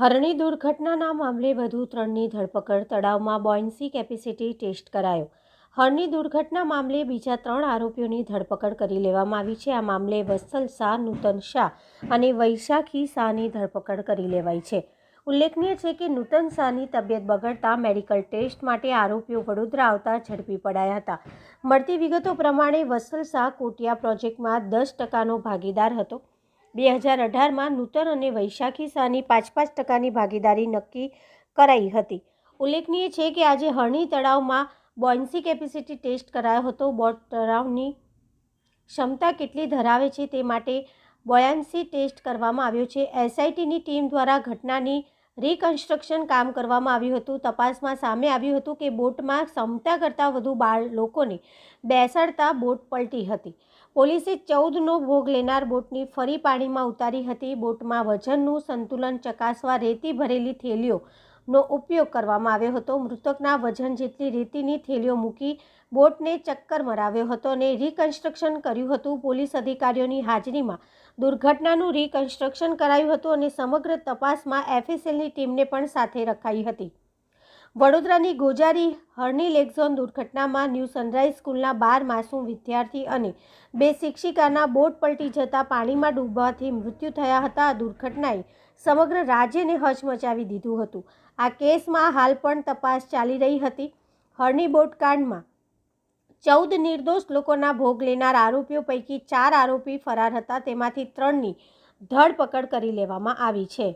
હરણી દુર્ઘટનાના મામલે વધુ ત્રણની ધરપકડ. તળાવમાં બોયન્સી કેપેસિટી ટેસ્ટ કરાયો. હરણી દુર્ઘટના મામલે બીજા ત્રણ આરોપીઓની ધરપકડ કરી લેવામાં આવી છે. આ મામલે વત્સલ શાહ, નૂતન શાહ અને વૈશાખી શાહની ધરપકડ કરી લેવાઈ છે. ઉલ્લેખનીય છે કે નૂતન શાહની તબિયત બગડતા મેડિકલ ટેસ્ટ માટે આરોપીઓ વડોદરા આવતા ઝડપી પડાયા હતા. મળતી વિગતો પ્રમાણે વત્સલ શાહ કોટિયા પ્રોજેક્ટમાં દસ ટકાનો ભાગીદાર હતો. બે હજાર અઢારમાં નૂતન અને વૈશાખી શાહની પાંચ પાંચ ટકાની ભાગીદારી નક્કી કરાઈ હતી. ઉલ્લેખનીય છે કે આજે હરણી તળાવમાં બોયન્સી કેપેસિટી ટેસ્ટ કરાયો હતો. બોટ તળાવની ક્ષમતા કેટલી ધરાવે છે તે માટે બોયાન્સી ટેસ્ટ કરવામાં આવ્યો છે. એસઆઈટીની ટીમ દ્વારા ઘટનાની રિકન્સ્ટ્રક્શન કામ કરવામાં આવ્યું હતું. તપાસમાં સામે આવ્યું હતું કે બોટમાં ક્ષમતા કરતાં વધુ બાળ લોકોને બેસાડતા બોટ પલટી હતી. પોલીસે ચૌદનો ભોગ લેનાર બોટની ફરી પાણીમાં ઉતારી હતી. બોટમાં વજનનું સંતુલન ચકાસવા રેતી ભરેલી થેલીઓનો ઉપયોગ કરવામાં આવ્યો હતો. મૃતકના વજન જેટલી રેતીની થેલીઓ મૂકી બોટને ચક્કર મરાવ્યો હતો અને રિકન્સ્ટ્રક્શન કર્યું હતું. પોલીસ અધિકારીઓની હાજરીમાં દુર્ઘટનાનું રિકન્સ્ટ્રક્શન કરાયું હતું અને સમગ્ર તપાસમાં એફએસએલની ટીમને પણ સાથે રખાઈ હતી. વડોદરાની ગોજારી હર્ની લેકઝોન દુર્ઘટનામાં ન્યૂ સનરાઈઝ સ્કૂલના બાર માસૂમ વિદ્યાર્થી અને બે શિક્ષિકાના બોટ પલટી જતા પાણીમાં ડૂબવાથી મૃત્યુ થયા હતા. આ દુર્ઘટનાએ સમગ્ર રાજ્યને હચમચાવી દીધું હતું. આ કેસમાં હાલ પણ તપાસ ચાલી રહી હતી. હરણી બોટકાંડમાં ચૌદ નિર્દોષ લોકોના ભોગ લેનાર આરોપીઓ પૈકી ચાર આરોપી ફરાર હતા. તેમાંથી ત્રણની ધરપકડ કરી લેવામાં આવી છે.